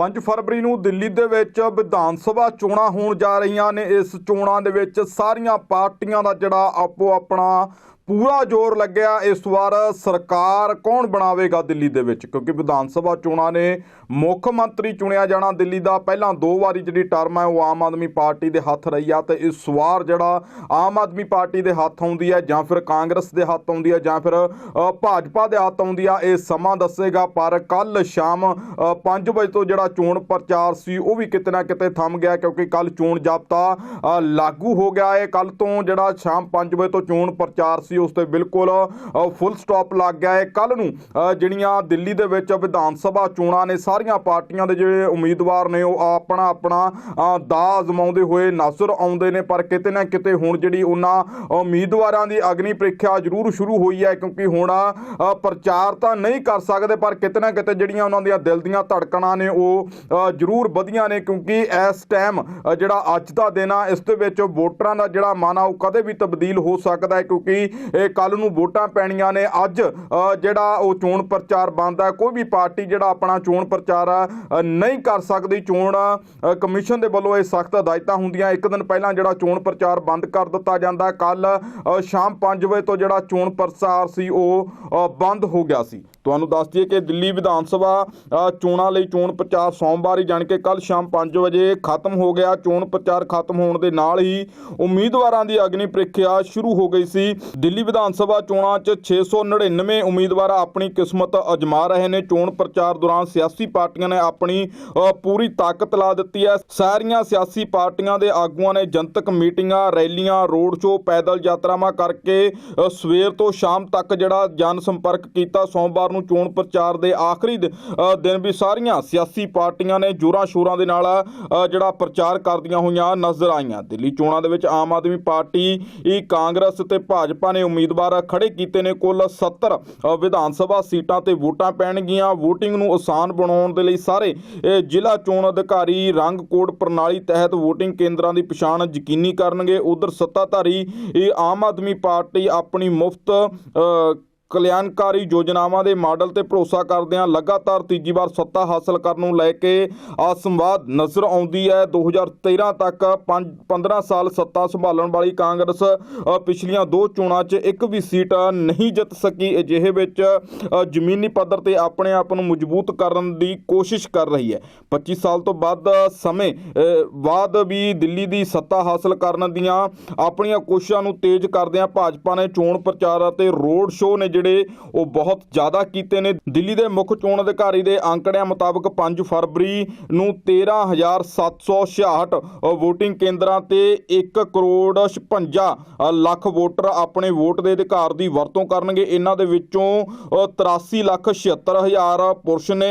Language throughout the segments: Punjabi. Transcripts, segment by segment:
5 ਫਰਵਰੀ ਨੂੰ ਦਿੱਲੀ ਦੇ ਵਿੱਚ ਵਿਧਾਨ ਸਭਾ ਚੋਣਾਂ ਹੋਣ ਜਾ ਰਹੀਆਂ ਨੇ। ਇਸ ਚੋਣਾਂ ਦੇ ਵਿੱਚ ਸਾਰੀਆਂ ਪਾਰਟੀਆਂ ਦਾ ਜਿਹੜਾ ਆਪੋ ਆਪਣਾ ਪੂਰਾ ਜ਼ੋਰ ਲੱਗਿਆ ਇਸ ਵਾਰ ਸਰਕਾਰ ਕੌਣ ਬਣਾਵੇਗਾ ਦਿੱਲੀ ਦੇ ਵਿੱਚ? ਕਿਉਂਕਿ ਵਿਧਾਨ ਸਭਾ ਚੋਣਾਂ ਨੇ ਮੁੱਖ ਮੰਤਰੀ ਚੁਣਿਆ ਜਾਣਾ ਦਿੱਲੀ ਦਾ। ਪਹਿਲਾਂ ਦੋ ਵਾਰੀ ਜਿਹੜੀ ਟਰਮ ਹੈ ਉਹ ਆਮ ਆਦਮੀ ਪਾਰਟੀ ਦੇ ਹੱਥ ਰਹੀ ਆ ਤੇ ਇਸ ਵਾਰ ਜਿਹੜਾ ਆਮ ਆਦਮੀ ਪਾਰਟੀ ਦੇ ਹੱਥ ਆਉਂਦੀ ਹੈ ਜਾਂ ਫਿਰ ਕਾਂਗਰਸ ਦੇ ਹੱਥ ਆਉਂਦੀ ਹੈ ਜਾਂ ਫਿਰ ਭਾਜਪਾ ਦੇ ਹੱਥ ਆਉਂਦੀ ਆ, ਇਹ ਸਮਾਂ ਦੱਸੇਗਾ। ਪਰ ਕੱਲ ਸ਼ਾਮ 5 ਵਜੇ ਤੋਂ ਜਿਹੜਾ ਚੋਣ ਪ੍ਰਚਾਰ ਸੀ ਉਹ ਵੀ ਕਿਤੇ ਨਾ ਕਿਤੇ ਥੰਮ ਗਿਆ ਕਿਉਂਕਿ ਕੱਲ ਚੋਣ ਜਾਬਤਾ ਲਾਗੂ ਹੋ ਗਿਆ। ਹੈ ਕੱਲ ਤੋਂ ਜਿਹੜਾ ਸ਼ਾਮ 5 ਵਜੇ ਤੋਂ ਚੋਣ ਪ੍ਰਚਾਰ ਸੀ ਉਸ ਤੇ ਬਿਲਕੁਲ ਫੁੱਲ ਸਟਾਪ ਲੱਗ ਗਿਆ ਹੈ। ਕੱਲ ਨੂੰ ਜਿਹੜੀਆਂ ਦਿੱਲੀ ਦੇ ਵਿੱਚ ਵਿਧਾਨ ਸਭਾ ਚੋਣਾਂ ਨੇ, ਸਾਰੀਆਂ ਪਾਰਟੀਆਂ ਦੇ ਜਿਹੜੇ ਉਮੀਦਵਾਰ ਨੇ, ਉਹ ਆਪਣਾ ਆਪਣਾ ਦਾ ਅਜ਼ਮਾਉਂਦੇ ਹੋਏ ਨਜ਼ਰ ਆਉਂਦੇ ਨੇ। ਪਰ ਕਿਤੇ ਨਾ ਕਿਤੇ ਹੁਣ ਜਿਹੜੀ ਉਹਨਾਂ ਉਮੀਦਵਾਰਾਂ ਦੀ ਅਗਨੀ ਪ੍ਰੀਖਿਆ ਜ਼ਰੂਰ ਸ਼ੁਰੂ ਹੋਈ ਹੈ, ਕਿਉਂਕਿ ਹੁਣ ਪ੍ਰਚਾਰ ਤਾਂ ਨਹੀਂ ਕਰ ਸਕਦੇ, ਪਰ ਕਿਤੇ ਨਾ ਕਿਤੇ ਜਿਹੜੀਆਂ ਉਹਨਾਂ ਦੀਆਂ ਦਿਲ ਦੀਆਂ ਧੜਕਣਾਂ ਨੇ, ਉਹ ਜ਼ਰੂਰ ਵਧੀਆਂ ਨੇ। ਕਿਉਂਕਿ ਇਸ ਟਾਈਮ ਜਿਹੜਾ ਅੱਜ ਦਾ ਦਿਨ ਆ, ਇਸ ਦੇ ਵਿੱਚ ਵੋਟਰਾਂ ਦਾ ਜਿਹੜਾ ਮਨ ਆ, ਉਹ ਕਦੇ ਵੀ ਤਬਦੀਲ ਹੋ ਸਕਦਾ ਹੈ, ਕਿਉਂਕਿ ਕੱਲ ਨੂੰ ਵੋਟਾਂ ਪੈਣੀਆਂ ਨੇ। ਅੱਜ ਜਿਹੜਾ ਉਹ ਚੋਣ ਪ੍ਰਚਾਰ ਬੰਦ ਹੈ, ਕੋਈ ਵੀ ਪਾਰਟੀ ਜਿਹੜਾ ਆਪਣਾ ਚੋਣ ਪ੍ਰਚਾਰ ਨਹੀਂ ਕਰ ਸਕਦੀ। ਚੋਣ ਕਮਿਸ਼ਨ ਦੇ ਵੱਲੋਂ ਇਹ ਸਖਤ ਹਦਾਇਤਾਂ ਹੁੰਦੀਆਂ। ਇੱਕ ਦਿਨ ਪਹਿਲਾਂ ਜਿਹੜਾ ਚੋਣ ਪ੍ਰਚਾਰ ਬੰਦ ਕਰ ਦਿੱਤਾ ਜਾਂਦਾ ਕੱਲ ਸ਼ਾਮ 5 ਵਜੇ ਤੋਂ ਜਿਹੜਾ ਚੋਣ ਪ੍ਰਚਾਰ ਸੀ, ਉਹ ਬੰਦ ਹੋ ਗਿਆ ਸੀ। ਤੁਹਾਨੂੰ ਦੱਸ ਦਈਏ ਕਿ ਦਿੱਲੀ ਵਿਧਾਨ ਸਭਾ ਚੋਣਾਂ ਲਈ ਚੋਣ ਪ੍ਰਚਾਰ ਸੋਮਵਾਰ ਹੀ ਜਾਣ ਕੇ ਕੱਲ ਸ਼ਾਮ 5 ਵਜੇ ਖਤਮ ਹੋ ਗਿਆ। ਚੋਣ ਪ੍ਰਚਾਰ ਖਤਮ ਹੋਣ ਦੇ ਨਾਲ ਹੀ ਉਮੀਦਵਾਰਾਂ ਦੀ ਅਗਨੀ ਪ੍ਰੀਖਿਆ ਸ਼ੁਰੂ ਹੋ ਗਈ ਸੀ। ਦਿੱਲੀ ਵਿਧਾਨ ਸਭਾ ਚੋਣਾਂ 'ਚ 699 ਉਮੀਦਵਾਰ ਆਪਣੀ ਕਿਸਮਤ ਅਜਮਾ ਰਹੇ ਨੇ। ਚੋਣ ਪ੍ਰਚਾਰ ਦੌਰਾਨ ਸਿਆਸੀ ਪਾਰਟੀਆਂ ਨੇ ਆਪਣੀ ਪੂਰੀ ਤਾਕਤ ਲਾ ਦਿੱਤੀ ਹੈ। ਸਾਰੀਆਂ ਸਿਆਸੀ ਪਾਰਟੀਆਂ ਦੇ ਆਗੂਆਂ ਨੇ ਜਨਤਕ ਮੀਟਿੰਗਾਂ, ਰੈਲੀਆਂ, ਰੋਡ ਸ਼ੋਅ, ਪੈਦਲ ਯਾਤਰਾਵਾਂ ਕਰਕੇ ਸਵੇਰ ਤੋਂ ਸ਼ਾਮ ਤੱਕ ਜਿਹੜਾ ਜਨ ਸੰਪਰਕ ਕੀਤਾ। ਸੋਮਵਾਰ ਨੂੰ ਚੋਣ ਪ੍ਰਚਾਰ ਦੇ ਆਖਰੀ ਦਿਨ ਵੀ ਸਾਰੀਆਂ ਸਿਆਸੀ ਪਾਰਟੀਆਂ ਨੇ ਜੋਰਾਂ ਸ਼ੋਰਾਂ ਦੇ ਨਾਲ ਜਿਹੜਾ ਪ੍ਰਚਾਰ ਕਰਦੀਆਂ ਹੋਈਆਂ ਨਜ਼ਰ ਆਈਆਂ। ਦਿੱਲੀ ਚੋਣਾਂ ਦੇ ਵਿੱਚ ਆਮ ਆਦਮੀ ਪਾਰਟੀ ਕਾਂਗਰਸ ਤੇ ਭਾਜਪਾ ਨੇ ਉਮੀਦਵਾਰ ਖੜੇ ਕੀਤੇ ਨੇ ਕੁੱਲ 70 ਵਿਧਾਨ ਸਭਾ ਸੀਟਾਂ ਤੇ ਵੋਟਾਂ ਪੈਣਗੀਆਂ। VOTING ਨੂੰ ਆਸਾਨ ਬਣਾਉਣ ਦੇ ਲਈ ਸਾਰੇ ਜ਼ਿਲ੍ਹਾ ਚੋਣ ਅਧਿਕਾਰੀ ਰੰਗ ਕੋਡ ਪ੍ਰਣਾਲੀ ਤਹਿਤ VOTING ਕੇਂਦਰਾਂ ਦੀ ਪਛਾਣ ਯਕੀਨੀ ਕਰਨਗੇ। ਉਧਰ ਸੱਤਾਧਾਰੀ ਆਮ ਆਦਮੀ ਪਾਰਟੀ ਆਪਣੀ ਮੁਫਤ ਕਲਿਆਣਕਾਰੀ ਯੋਜਨਾਵਾਂ ਦੇ ਮਾਡਲ ਤੇ ਭਰੋਸਾ ਕਰਦਿਆਂ ਲਗਾਤਾਰ ਤੀਜੀ ਵਾਰ ਸੱਤਾ ਹਾਸਲ ਕਰਨ ਨੂੰ ਲੈ ਕੇ ਆਸੰਵਾਦ ਨਜ਼ਰ ਆਉਂਦੀ ਹੈ। 2013 ਤੱਕ 15 ਸਾਲ ਸੱਤਾ ਸੰਭਾਲਣ ਵਾਲੀ ਕਾਂਗਰਸ ਪਿਛਲੀਆਂ ਦੋ ਚੋਣਾਂ 'ਚ ਇੱਕ ਵੀ ਸੀਟ ਨਹੀਂ ਜਿੱਤ ਸਕੀ। ਅਜਿਹੇ ਵਿੱਚ ਜ਼ਮੀਨੀ ਪੱਧਰ ਤੇ ਆਪਣੇ ਆਪ ਨੂੰ ਮਜ਼ਬੂਤ ਕਰਨ ਦੀ ਕੋਸ਼ਿਸ਼ ਕਰ ਰਹੀ ਹੈ। 25 ਸਾਲ ਤੋਂ ਵੱਧ ਸਮੇਂ ਬਾਅਦ ਵੀ ਦਿੱਲੀ ਦੀ ਸੱਤਾ ਹਾਸਲ ਕਰਨ ਦੀਆਂ ਆਪਣੀਆਂ ਕੋਸ਼ਿਸ਼ਾਂ ਨੂੰ ਤੇਜ਼ ਕਰਦਿਆਂ ਭਾਜਪਾ ਨੇ ਚੋਣ ਪ੍ਰਚਾਰ ਅਤੇ ਰੋਡ ਸ਼ੋਅ ਨੇ ਜਿਹੜੇ ਉਹ ਬਹੁਤ ਜ਼ਿਆਦਾ ਕੀਤੇ ਨੇ। ਦਿੱਲੀ ਦੇ ਮੁੱਖ ਚੋਣ ਅਧਿਕਾਰੀ ਦੇ ਅੰਕੜਿਆਂ ਮੁਤਾਬਕ 5 ਫਰਵਰੀ ਨੂੰ 13766 VOTING ਕੇਂਦਰਾਂ ਤੇ 1 ਕਰੋੜ 56 ਲੱਖ ਵੋਟਰ ਆਪਣੇ ਵੋਟ ਦੇ ਅਧਿਕਾਰ ਦੀ ਵਰਤੋਂ ਕਰਨਗੇ। ਇਹਨਾਂ ਦੇ ਵਿੱਚੋਂ ਅ, 83 ਲੱਖ 76 ਹਜ਼ਾਰ ਪੁਰਸ਼ ਨੇ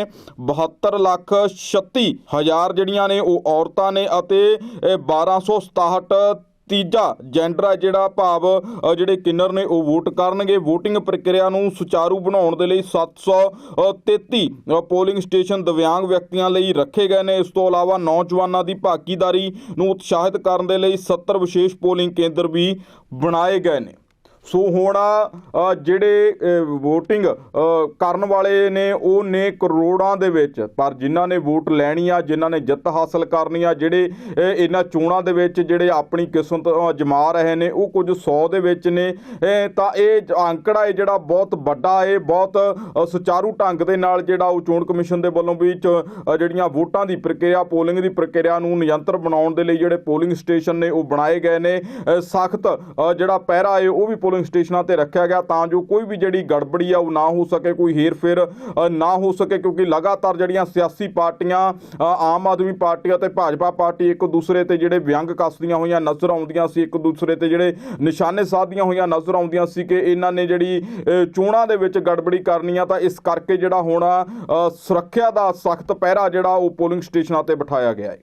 72 ਲੱਖ 36 ਹਜ਼ਾਰ ਜਿਹੜੀਆਂ ਨੇ ਉਹ ਔਰਤਾਂ ਨੇ ਅਤੇ ਅ, 1267 ਤੀਜਾ ਜੈਂਡਰ ਹੈ ਜਿਹੜਾ ਭਾਵ ਜਿਹੜੇ ਕਿੰਨਰ ਨੇ ਉਹ ਵੋਟ ਕਰਨਗੇ। VOTING ਪ੍ਰਕਿਰਿਆ ਨੂੰ ਸੁਚਾਰੂ ਬਣਾਉਣ ਦੇ ਲਈ 733 ਅ, ਪੋਲਿੰਗ ਸਟੇਸ਼ਨ ਦਿਵਿਆਂਗ ਵਿਅਕਤੀਆਂ ਲਈ ਰੱਖੇ ਗਏ ਨੇ। ਇਸ ਤੋਂ ਇਲਾਵਾ ਨੌਜਵਾਨਾਂ ਦੀ ਭਾਗੀਦਾਰੀ ਨੂੰ ਉਤਸ਼ਾਹਿਤ ਕਰਨ ਦੇ ਲਈ 70 ਵਿਸ਼ੇਸ਼ ਪੋਲਿੰਗ ਕੇਂਦਰ ਵੀ ਬਣਾਏ ਗਏ ਨੇ। ਸੋ ਹੁਣ ਜਿਹੜੇ VOTING ਕਰਨ ਵਾਲੇ ਨੇ, ਉਹ ਨੇ ਕਰੋੜਾਂ ਦੇ ਵਿੱਚ। ਪਰ ਜਿਨ੍ਹਾਂ ਨੇ ਵੋਟ ਲੈਣੀ ਆ, ਜਿਨ੍ਹਾਂ ਨੇ ਜਿੱਤ ਹਾਸਲ ਕਰਨੀ ਆ, ਜਿਹੜੇ ਇਹਨਾਂ ਚੋਣਾਂ ਦੇ ਵਿੱਚ ਜਿਹੜੇ ਆਪਣੀ ਕਿਸਮਤ ਅਜਮਾ ਰਹੇ ਨੇ, ਉਹ ਕੁਝ 100 ਦੇ ਵਿੱਚ ਨੇ। ਤਾਂ ਇਹ ਅੰਕੜਾ ਹੈ ਜਿਹੜਾ ਬਹੁਤ ਵੱਡਾ ਹੈ, ਬਹੁਤ ਸੁਚਾਰੂ ਢੰਗ ਦੇ ਨਾਲ ਜਿਹੜਾ ਉਹ ਚੋਣ ਕਮਿਸ਼ਨ ਦੇ ਵੱਲੋਂ ਵੀ ਚ- ਜਿਹੜੀਆਂ ਵੋਟਾਂ ਦੀ ਪ੍ਰਕਿਰਿਆ, ਪੋਲਿੰਗ ਦੀ ਪ੍ਰਕਿਰਿਆ ਨੂੰ ਨਿਯੰਤਰ ਬਣਾਉਣ ਦੇ ਲਈ ਜਿਹੜੇ ਪੋਲਿੰਗ ਸਟੇਸ਼ਨ ਨੇ, ਉਹ ਬਣਾਏ ਗਏ ਨੇ। ਸਖਤ ਜਿਹੜਾ ਪਹਿਰਾ ਹੈ, ਉਹ ਵੀ ਪੋਲਿੰਗ ਸਟੇਸ਼ਨਾਂ ਤੇ ਰੱਖਿਆ ਗਿਆ ਤਾਂ ਜੋ ਕੋਈ ਵੀ ਜਿਹੜੀ ਗੜਬੜੀ ਆ ਉਹ ਨਾ ਹੋ ਸਕੇ, ਕੋਈ ਹੇਰ-ਫੇਰ ਨਾ ਹੋ ਸਕੇ, ਕਿਉਂਕਿ ਲਗਾਤਾਰ ਜਿਹੜੀਆਂ ਸਿਆਸੀ ਪਾਰਟੀਆਂ ਆਮ ਆਦਮੀ ਪਾਰਟੀ ਅਤੇ ਭਾਜਪਾ ਪਾਰਟੀ ਇੱਕ ਦੂਸਰੇ ਤੇ ਜਿਹੜੇ ਵਿਅੰਗ ਕੱਸਦੀਆਂ ਹੋਈਆਂ ਨਜ਼ਰ ਆਉਂਦੀਆਂ ਸੀ, ਇੱਕ ਦੂਸਰੇ ਤੇ ਜਿਹੜੇ ਨਿਸ਼ਾਨੇ ਸਾਧਦੀਆਂ ਹੋਈਆਂ ਨਜ਼ਰ ਆਉਂਦੀਆਂ ਸੀ ਕਿ ਇਹਨਾਂ ਨੇ ਜਿਹੜੀ ਚੋਣਾਂ ਦੇ ਵਿੱਚ ਗੜਬੜੀ ਕਰਨੀ ਆ, ਤਾਂ ਇਸ ਕਰਕੇ ਜਿਹੜਾ ਹੁਣ ਸੁਰੱਖਿਆ ਦਾ ਸਖਤ ਪਹਿਰਾ ਜਿਹੜਾ ਉਹ ਪੋਲਿੰਗ ਸਟੇਸ਼ਨਾਂ ਤੇ ਬਿਠਾਇਆ ਗਿਆ ਹੈ।